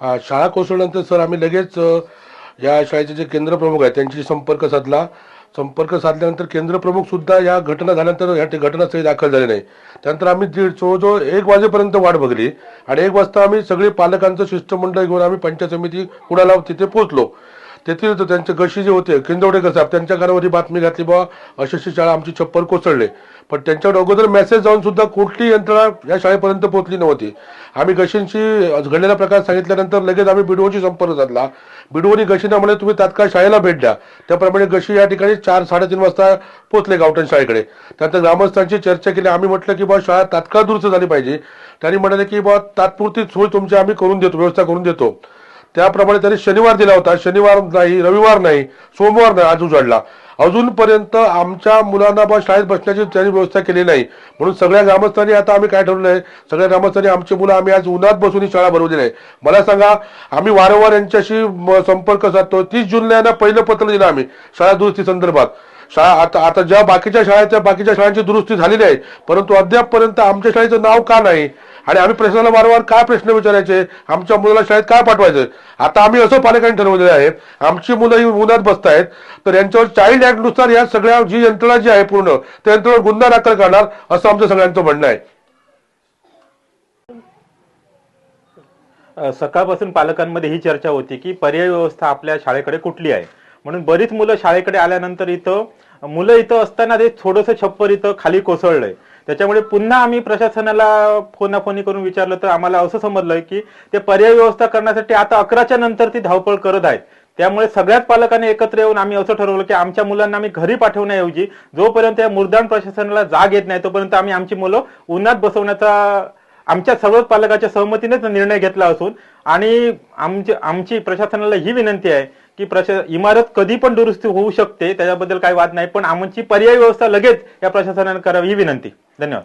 शाळा कोसळल्यानंतर सर आम्ही लगेच या शाळेचे जे केंद्र प्रमुख आहेत त्यांची संपर्क साधला. संपर्क साधल्यानंतर केंद्र प्रमुख सुद्धा या घटना झाल्यानंतर या घटनास्थळी दाखल झाले नाही. त्यानंतर आम्ही दीड जवळजवळ एक वाजेपर्यंत वाट बघली आणि एक वाजता आम्ही सगळे पालकांचं शिष्टमंडळ घेऊन आम्ही पंचायत समिती कुणाला तिथे पोहोचलो. तेथील तर त्यांचे गशी जे होते किंदवडेकर साहेब त्यांच्या घरावर ही बातमी घातली बा अशी शाळा आमची छप्पर कोसळले. पण त्यांच्यावर अगोदर मेसेज जाऊन सुद्धा कुठली यंत्रणा या शाळेपर्यंत पोहोचली नव्हती. आम्ही गशींशी घडलेला प्रकार सांगितल्यानंतर लगेच आम्ही बिडवोची संपर्क साधला बिडवोनी गशींना म्हणे तुम्ही तात्काळ शाळेला भेट द्या. त्याप्रमाणे गशी या ठिकाणी चार साडेतीन वाजता पोहोचले गावठण शाळेकडे. त्यानंतर ग्रामस्थांची चर्चा केली. आम्ही म्हटलं की बा शाळा तात्काळ दुरुस्त झाली पाहिजे. त्यांनी म्हणाले की बा तात्पुरती सोय तुमची आम्ही करून देतो व्यवस्था करून देतो. त्याप्रमाणे त्यांनी शनिवार दिला होता. शनिवार नाही रविवार नाही सोमवार नाही आज उजाडला. अजूनपर्यंत आमच्या मुलांना बा शाळेत बसण्याची त्यांनी व्यवस्था केली नाही. म्हणून सगळ्या ग्रामस्थांनी आता आम्ही काय ठरवलं आहे? सगळ्या ग्रामस्थांनी आमची मुलं आम्ही आज उन्हात बसून ही शाळा भरवली आहे मला सांगा आम्ही वारंवार यांच्याशी संपर्क साधतो. तीस जूनला पहिलं पत्र दिलं आम्ही शाळा दुरुस्ती संदर्भात. शाळा आता आता ज्या बाकीच्या शाळा आहेत त्या बाकीच्या शाळांची दुरुस्ती झालेली आहे परंतु अद्यापपर्यंत आमच्या शाळेचं नाव का नाही? आणि आम्ही प्रश्नाला वारंवार काय प्रश्न विचारायचे? आमच्या मुलाला शाळेत काय पाठवायचं? आता आम्ही असं पालकांनी ठरवलेलं आहे आमची मुलं ही उन्हात बसतायत तर यांच्यावर चाइल्ड ऍक्टनुसार या सगळ्या जी यंत्रणा जी आहे पूर्ण त्या यंत्रणेवर गुन्हा दाखल करणार असं आमचं सगळ्यांचं म्हणणं आहे. सकाळपासून पालकांमध्ये ही चर्चा होती की पर्यायी व्यवस्था आपल्या शाळेकडे कुठली आहे? म्हणून बरीच मुलं शाळेकडे आल्यानंतर इथं मुलं इथं असताना ते थोडंसं छप्पर इथं खाली कोसळलंय. त्याच्यामुळे पुन्हा आम्ही प्रशासनाला फोनाफोनी करून विचारलं तर आम्हाला असं समजलंय की ते पर्यायी व्यवस्था करण्यासाठी आता अकराच्या नंतर ती धावपळ करत आहेत. त्यामुळे सगळ्याच पालकांनी एकत्र येऊन आम्ही असं ठरवलं की आमच्या मुलांना आम्ही घरी पाठवण्याऐवजी जोपर्यंत या मुरदान प्रशासनाला जाग येत नाही तोपर्यंत आम्ही आमची मुलं उन्हात बसवण्याचा आमच्या सर्वच पालकाच्या सहमतीनेच निर्णय घेतला असून आणि आमची आमची प्रशासनाला ही विनंती आहे की प्रशा इमारत कधी पण दुरुस्ती होऊ शकते त्याच्याबद्दल काही वाद नाही पण आमची पर्यायी व्यवस्था लगेच या प्रशासनाने करावी ही विनंती. धन्यवाद.